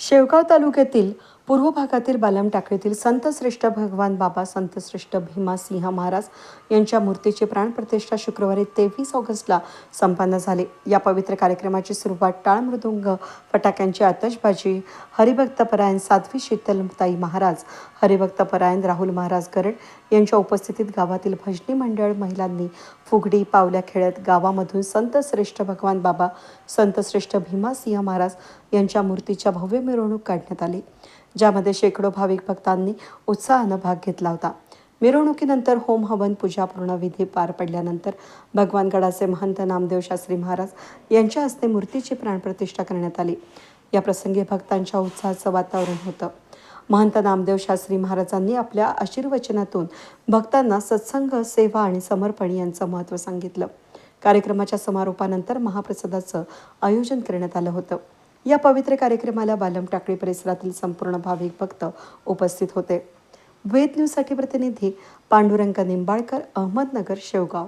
शेवगाव तालुक्यातील पूर्व भागातील बालम टाकळीतील संत श्रेष्ठ भगवान बाबा संतश्रेष्ठ भीमासिंह भीमा सिंह महाराज यांच्या मूर्तीची प्राणप्रतिष्ठा शुक्रवारी तेवीस ऑगस्टला संपन्न झाली. या पवित्र कार्यक्रमाची सुरुवात टाळ मृदुंग फटाक्यांची आतषबाजी हरिभक्तपरायण साध्वी शीतलताई महाराज हरिभक्तपरायण राहुल महाराज गरड यांच्या उपस्थितीत गावातील भजनी मंडळ महिलांनी फुगडी पावल्या खेळत गावामधून संत श्रेष्ठ भगवान बाबा संतश्रेष्ठ भीमासिंह महाराज यांच्या मूर्तीच्या भव्य मिरवणूक काढण्यात आली. ज्यामध्ये शेकडो भाविक भक्तांनी उत्साहानं भाग घेतला होता. मिरवणुकीनंतर होम हवन पूजा पूर्ण विधी पार पडल्यानंतर भगवानगडाचे महंत नामदेव शास्त्री महाराज यांच्या हस्ते मूर्तीची प्राणप्रतिष्ठा करण्यात आली. या प्रसंगी भक्तांच्या उत्साहाचं वातावरण होतं. महंत नामदेव शास्त्री महाराजांनी आपल्या आशीर्वचनातून भक्तांना सत्संग सेवा आणि समर्पण यांचं महत्त्व सांगितलं. कार्यक्रमाच्या समारोपानंतर महाप्रसादाचं आयोजन करण्यात आलं होतं. या पवित्र कार्यक्रमाला बालम टाकळी परिसरातील संपूर्ण भाविक भक्त उपस्थित होते. वेद न्यूजसाठी प्रतिनिधी पांडुरंग निंबाळकर अहमदनगर शेवगाव.